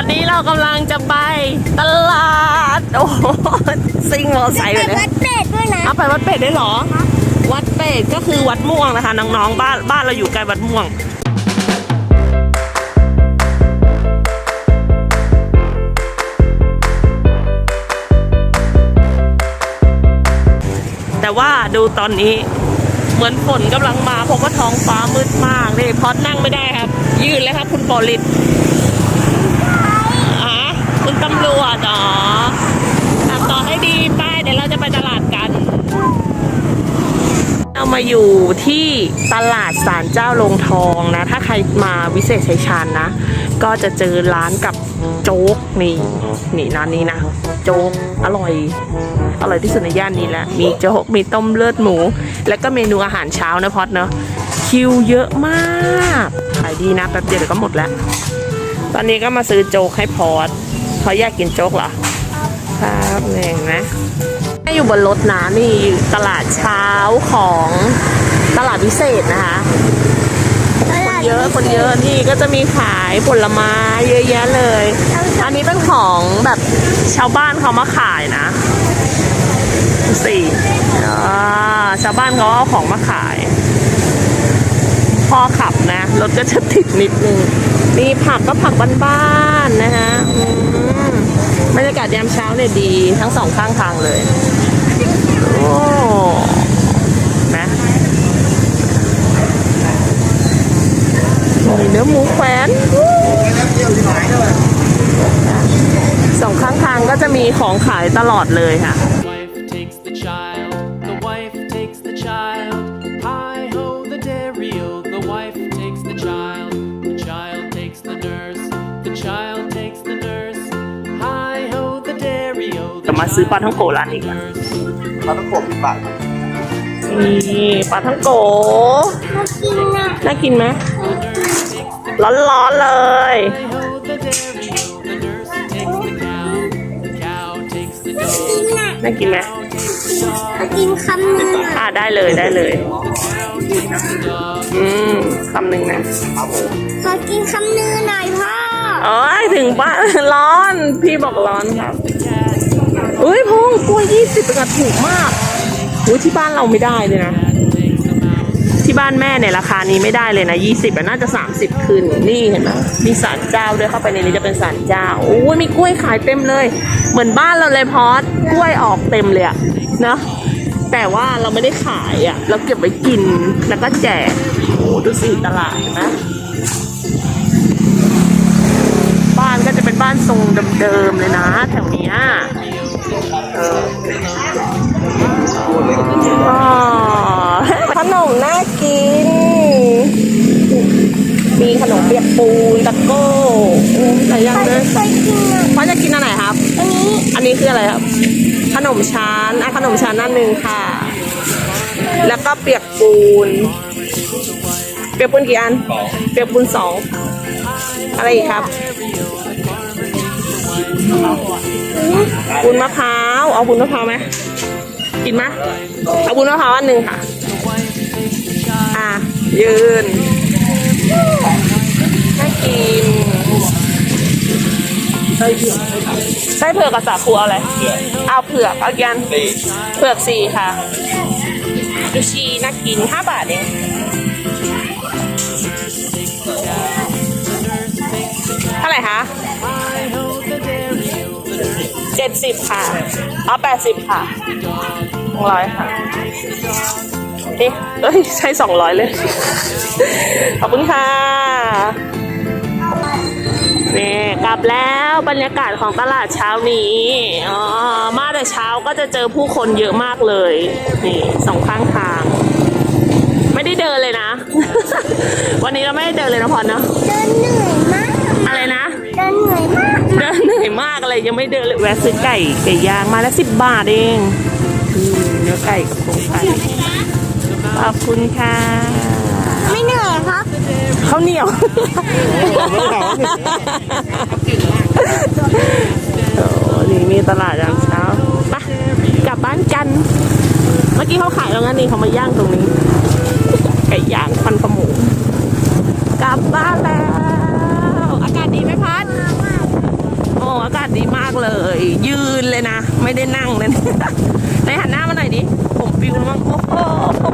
อนนี้เรากำลังจะไปตลาด โอ้โหซิ่งมอไซค์ไปไปเลยวัดเป็ดด้วยนะเอาไปวัดเป็ดได้เหรอ วัดเป็ดก็คือวัดม่วงนะคะ น้องๆ บ้านบ้านเราอยู่ใกล้วัดม่วงแต่ว่าดูตอนนี้เหมือนฝนกำลังมาเพราะว่าท้องฟ้ามืดมากนี่พอดนั่งไม่ได้ครับ ยืนเลยครับคุณปอลิตอะคุณตำรวจอ๋อทำต่อให้ดีไป้ายเดี๋ยวเราจะไปตลาดกัน เรา มาอยู่ที่ตลาดสารเจ้าลงทองนะ ถ้าใครมาวิเศษชัยชาญนะ ก็จะเจอร้านกับโจ๊กนี่นี่ร้านนี้นะ โจ๊กอร่อย อร่อยที่สุดในย่านนี้แหละ มีโจ๊กมีต้มเลือดหมู แล้วก็เมนูอาหารเช้านะพอดเนาะคิวเยอะมากขายดีนะแป๊บเดียวเดี๋ยวก็หมดแล้ว ตอนนี้ก็มาซื้อโจ๊กให้พอดเขาอยากกินโจ๊กเหรอครับนี่เห็นไหมให้ อยู่บนรถนะนี่ตลาดเช้าของตลาดพิเศษนะคะคนเยอะคนเยอะนี่ก็จะมีขายผลไม้เยอะแยะเลย อันนี้เป็นของแบบชาวบ้านเขามาขายนะสิอ่ชาวบ้านเขาเอาของมาขาย พอขับนะรถก็จะติดนิดนึงนี่ผักก็ผักบ้านๆนะคะอืมบรรยากาศยาม เนี่ยดีทั้งสองข้างทางเลย โอ้นะมีเนื้อหมูแขวนสองข้างทางก็จะมีของขายตลอดเลยค่ะ จะมาซื้อปลา child ท่องโกร้านนี้กัน nurse. เราต้องกดบาทนี่ปลาท่องโกมากินนะน่ากินไหมร้อนๆเลย Hi ho, the dairy-o, the nurse takes the cow, the cow takes the กิน dog, นะน่ากินไหม cow takes the dog, มากินคำหนึ่งนะอ่าได้เลยได้เลย cow takes the dog. อืมคำหนึ่งนะขอกินคำหนึ่งหน่อยพ่อโอ้ยถึงป้าร้อน พี่บอกร้อนครับเอ้ยพงกล้วยยี่สิบนกระถูกมากโอ้ยที่บ้านเราไม่ได้เลยนะ ที่บ้านแม่เนี่ยราคานี้ไม่ได้เลยนะยี่สิบน่าจะสามสิบขึ้นนี่เห็นไหมมีสารเจ้าด้วยเข้าไปในนี้จะเป็นสารเจ้าโอ้ยมีกล้วยขายเต็มเลย เหมือนบ้านเราเลยพอดกล้วยออกเต็มเลยอะเนาะแต่ว่าเราไม่ได้ขายอะเราเก็บไว้กินแล้วก็แจกโอ้ดูสิตลาดเห็นไหมบ้านก็จะเป็นบ้านทรงเดิมๆเลยนะ แถวนี้ มีขนมเปียกปูนตะโก้อืมหลายอย่างเลยเคยกินอะพ่อจะกินอันไหนครับ อันนี้ อันนี้คืออะไรครับ ขนมชั้นอะขนมชั้นนั่นหนึ่งค่ะ แล้วก็เปียกปูน เปียกปูนกี่อัน เปียกปูนสอง อะไรอีกครับบุญมะพร้าว เอาบุญมะพร้าวไหมกินไหมเอาบุญมะพร้าวอันหนึ่งค่ะ อะ ยืนน่ากิน ไส้เผือกกับสาคูเอาอะไรเอาเผือกเอายันเผือกสี่ค่ะดูชีน่ากินห้าบาทเองเท่าไหร่คะเจ็ดสิบค่ะ เอาแปดสิบค่ะร้อยค่ะเอ๊ะเอ้ยใช่สองร้อยเลย ขอบคุณค่ะ บแล้วบรรยากาศของตลาดเช้านี้อ๋อมาแต่เช้าก็จะเจอผู้คนเยอะมากเลย นี่สองข้างทาง ไม่ได้เดินเลยนะ วันนี้เราไม่ได้เดินเลยนะพรเนาะเดินเหนื่อยมาก อะไรนะ เดินเหนื่อยมาก เดินเหนื่อยมากอะไรยังไม่เดินเลยแวะซื้อไก่ไก่ย่างมาแล้วสิบบาทเองอืมเนื้อไก่กับโครงไก่ขอบคุณค่ะ ไม่เหนื่อยครับข้าเหนียว โอ้นี่มีตลาดยามเช้าไปะกลับบ้านกัน เมื่อกี้เขาขายแล้วงั้นนี่เขามาย่างตรงนี้ ไก่ย่างฟันปลาหมู กลับบ้านแล้ว อากาศดีไหมพัด โอ้อากาศดีมากเลย ยืนเลยนะ ไม่ได้นั่งเลยในหันหน้ามาหน่อยดิ ผมฟิวแล้วมั้งโอ้โห